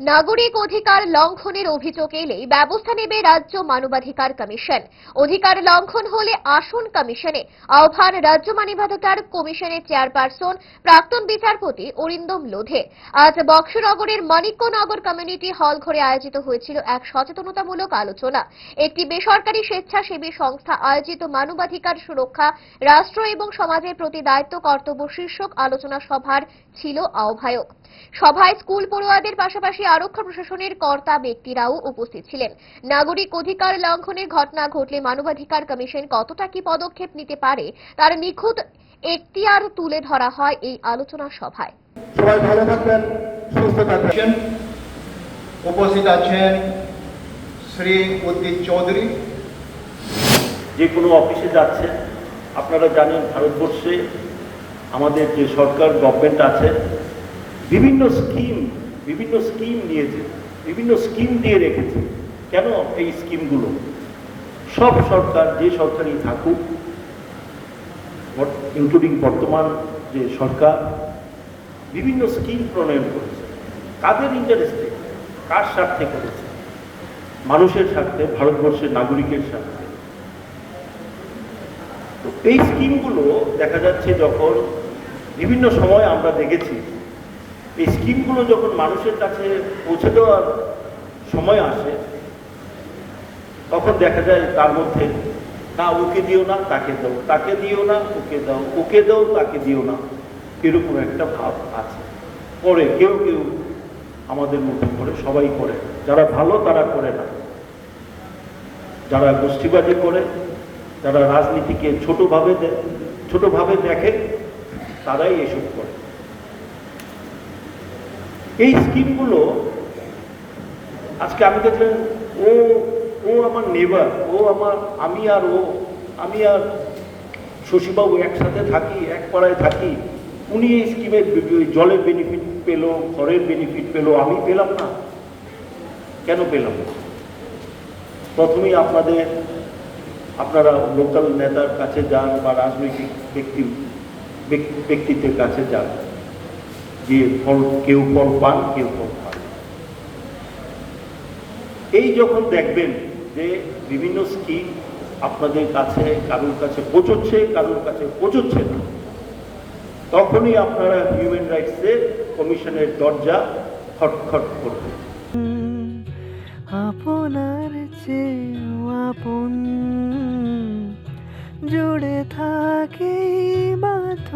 নাগরিক অধিকার লঙ্ঘনের অভিযোগ এলেই ব্যবস্থা নেবে রাজ্য মানবাধিকার কমিশন। অধিকার লঙ্ঘন হলে আসন কমিশনে আহ্বান রাজ্য মানবাধিকার কমিশনের চেয়ারপারসন প্রাক্তন বিচারপতি অরিন্দম লোধে। আজ বক্সনগরের মানিক্যনগর কমিউনিটি হল ঘরে আয়োজিত হয়েছিল এক সচেতনতামূলক আলোচনা। একটি বেসরকারি স্বেচ্ছাসেবী সংস্থা আয়োজিত মানবাধিকার সুরক্ষা, রাষ্ট্র এবং সমাজের প্রতি দায়িত্ব কর্তব্য শীর্ষক আলোচনা সভার ছিল আহ্বায়ক। সভায় স্কুল পড়ুয়াদের পাশাপাশি আরক্ষা প্রশাসনের কর্তা ব্যক্তিরাও উপস্থিত ছিলেন। নাগরিক অধিকার লঙ্ঘনের ঘটনা ঘটলে মানবাধিকার কমিশন কতটা কি পদক্ষেপ নিতে পারে তার নিখুঁত এখতিয়ার তুলে ধরা হয় এই আলোচনা সভায়। সবাই ভালো থাকবেন সুস্থ থাকবেন। উপস্থিত আছেন শ্রী উদ্দিত চৌধুরী। যে কোনো অফিসে যাচ্ছে আপনারা জানেন ভারতবর্ষে আমাদের যে সরকার গভর্নমেন্ট আছে বিভিন্ন স্কিম বিভিন্ন স্কিম নিয়েছে, বিভিন্ন স্কিম দিয়ে রেখেছে। কেন এই স্কিমগুলো সব সরকার, যে সরকারই থাকুক ইনক্লুডিং বর্তমান যে সরকার, বিভিন্ন স্কিম প্রণয়ন করেছে। কাদের ইন্টারেস্টে কার স্বার্থে করেছে? মানুষের স্বার্থে, ভারতবর্ষের নাগরিকের স্বার্থে। তো এই স্কিমগুলো দেখা যাচ্ছে যখন বিভিন্ন সময় আমরা দেখেছি এই স্কিমগুলো যখন মানুষের কাছে পৌঁছে দেওয়ার সময় আসে, তখন দেখা যায় তার মধ্যে, না, ওকে দিও না, তাকে দাও, তাকে দিও না, ওকে দাও ওকে দাও, তাকে দিও না। এরকম একটা ভাব আছে। করে কেউ কেউ আমাদের মধ্যে করে, সবাই করে। যারা ভালো, তারা করে না। যারা গোষ্ঠীবাজি করে, যারা রাজনীতিকে ছোটভাবে ছোটভাবে দেখে, তারাই এসব করে। এই স্কিমগুলো আজকে আমি দেখলেন, ও ও আমার নেবার ও আমার, আমি আর ও, আমি আর শশীবাবু একসাথে থাকি, এক পাড়ায় থাকি, উনি এই স্কিমের জলের বেনিফিট পেল, ঘরের বেনিফিট পেল, আমি পেলাম না। কেন পেলাম না? প্রথমেই আপনাদের, আপনারা লোকাল নেতার কাছে যান বা রাজনৈতিক ব্যক্তি, ব্যক্তিত্বের কাছে যান। যে ফল কেউ ফল পান, কেউ ফল পান এই যখন দেখবেন যে বিভিন্ন স্কিম আপনাদের কাছে, কারোর কাছে পৌঁছচ্ছে, কারোর কাছে পৌঁছচ্ছে না, তখনই আপনারা হিউম্যান রাইটসের কমিশনের দরজা খটখট করবেন। আপনার আপন, জুড়ে থাকে বাঁধন